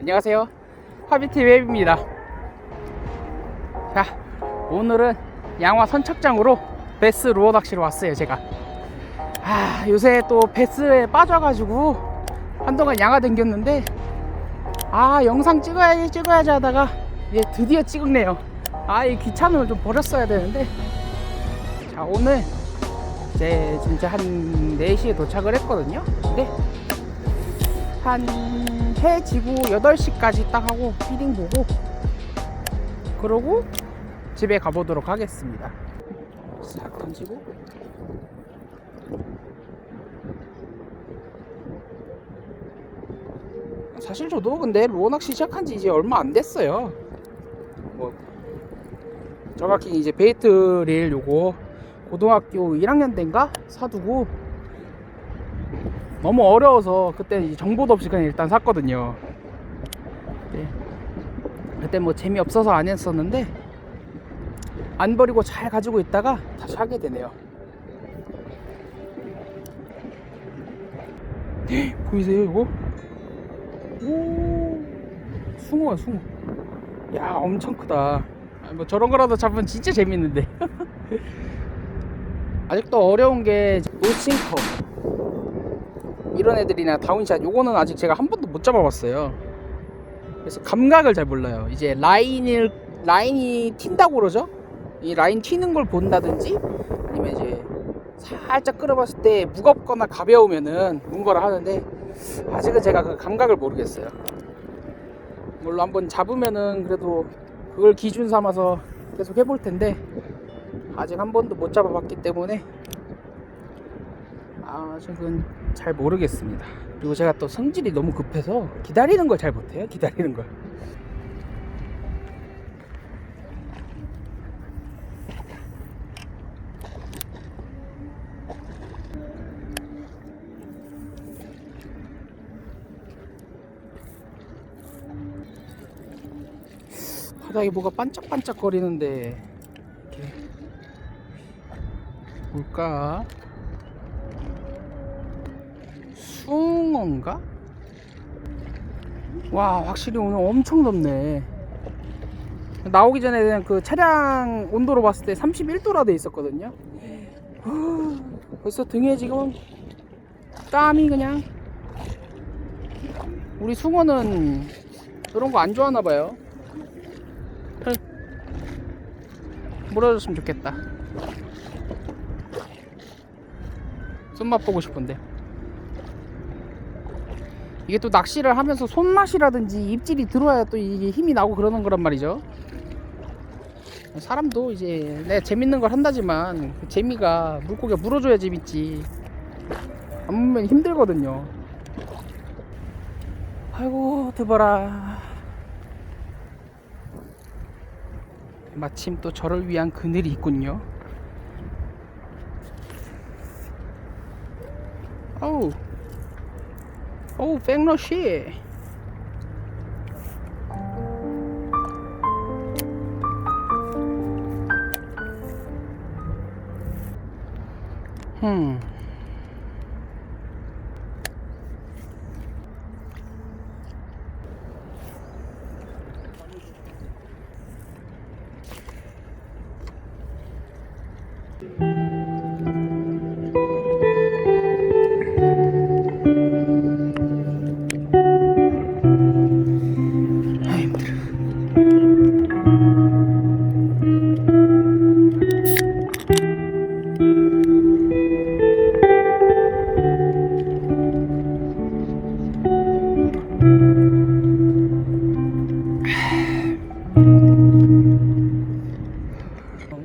안녕하세요. 하비티 웹입니다. 자, 오늘은 양화 선착장으로 베스 루어 낚시로 왔어요, 제가. 아, 요새 또 베스에 빠져가지고 한동안 양화 댕겼는데, 아, 영상 찍어야지, 찍어야지 하다가, 예, 드디어 찍었네요. 아, 이 귀찮음을 좀 버렸어야 되는데. 자, 오늘 이제 진짜 한 4시에 도착을 했거든요. 근데 한 해 지고 8시까지 딱 하고 피딩 보고 그러고 집에 가보도록 하겠습니다. 싹 던지고 사실 저도 근데 낚시 시작한 지 이제 얼마 안 됐어요. 뭐 정확히 이제 베이트릴 요거 고등학교 1학년 때인가 사두고 너무 어려워서 그때 정보도 없이 그냥 일단 샀거든요. 네. 그때 뭐 재미없어서 안 했었는데 안 버리고 잘 가지고 있다가 다시 하게 되네요. 보이세요 이거? 오 숭어야 숭어. 야 엄청 크다. 아, 뭐 저런 거라도 잡으면 진짜 재밌는데. 아직도 어려운 게 노싱커 이런 애들이나 다운샷 요거는 아직 제가 한 번도 못 잡아봤어요. 그래서 감각을 잘 몰라요. 이제 라인을 라인이 튄다고 그러죠? 이 라인 튀는 걸 본다든지 아니면 이제 살짝 끌어봤을 때 무겁거나 가벼우면은 문거라 하는데 아직은 제가 그 감각을 모르겠어요. 물론 한번 잡으면은 그래도 그걸 기준 삼아서 계속 해볼 텐데 아직 한 번도 못 잡아봤기 때문에 아직은 잘 모르겠습니다. 그리고 제가 또 성질이 너무 급해서 기다리는 걸 잘 못해요. 기다리는 걸. 바닥에 뭐가 반짝반짝 거리는데 이렇게 뭘까? 숭어인가? 와 확실히 오늘 엄청 덥네. 나오기 전에 그냥 그 차량 온도로 봤을 때 31도라 돼 있었거든요. 벌써 등에 지금 땀이 그냥. 우리 숭어는 그런 거 안 좋아하나 봐요. 물어줬으면 좋겠다. 손맛 보고 싶은데 이게 또 낚시를 하면서 손맛이라든지 입질이 들어야 또 이게 힘이 나고 그러는 거란 말이죠. 사람도 이제 내가 재밌는 걸 한다지만 그 재미가 물고기가 물어줘야 재밌지. 안 물면 힘들거든요. 아이고 드버라. 마침 또 저를 위한 그늘이 있군요. 어우 어우 백러시 음. 아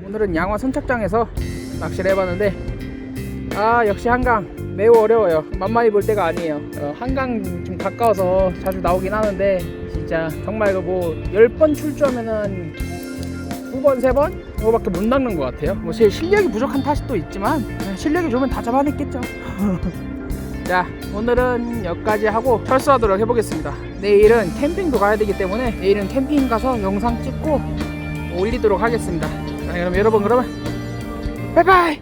오늘은 양화 선착장에서 낚시를 해봤는데 아 역시 한강 매우 어려워요 만만히 볼 때가 아니에요 어, 한강 좀 가까워서 자주 나오긴 하는데 진짜 정말 이거 뭐 10번 출조하면은 두 번, 세 번? 그거밖에 못 낚는 것 같아요. 뭐 제 실력이 부족한 또 있지만 네, 실력이 좋으면 다 잡아냈겠죠. 자 오늘은 여기까지 하고 철수하도록 해보겠습니다. 내일은 캠핑도 가야 되기 때문에 내일은 캠핑 가서 영상 찍고 올리도록 하겠습니다. 자, 그럼 여러분 그러면 바이바이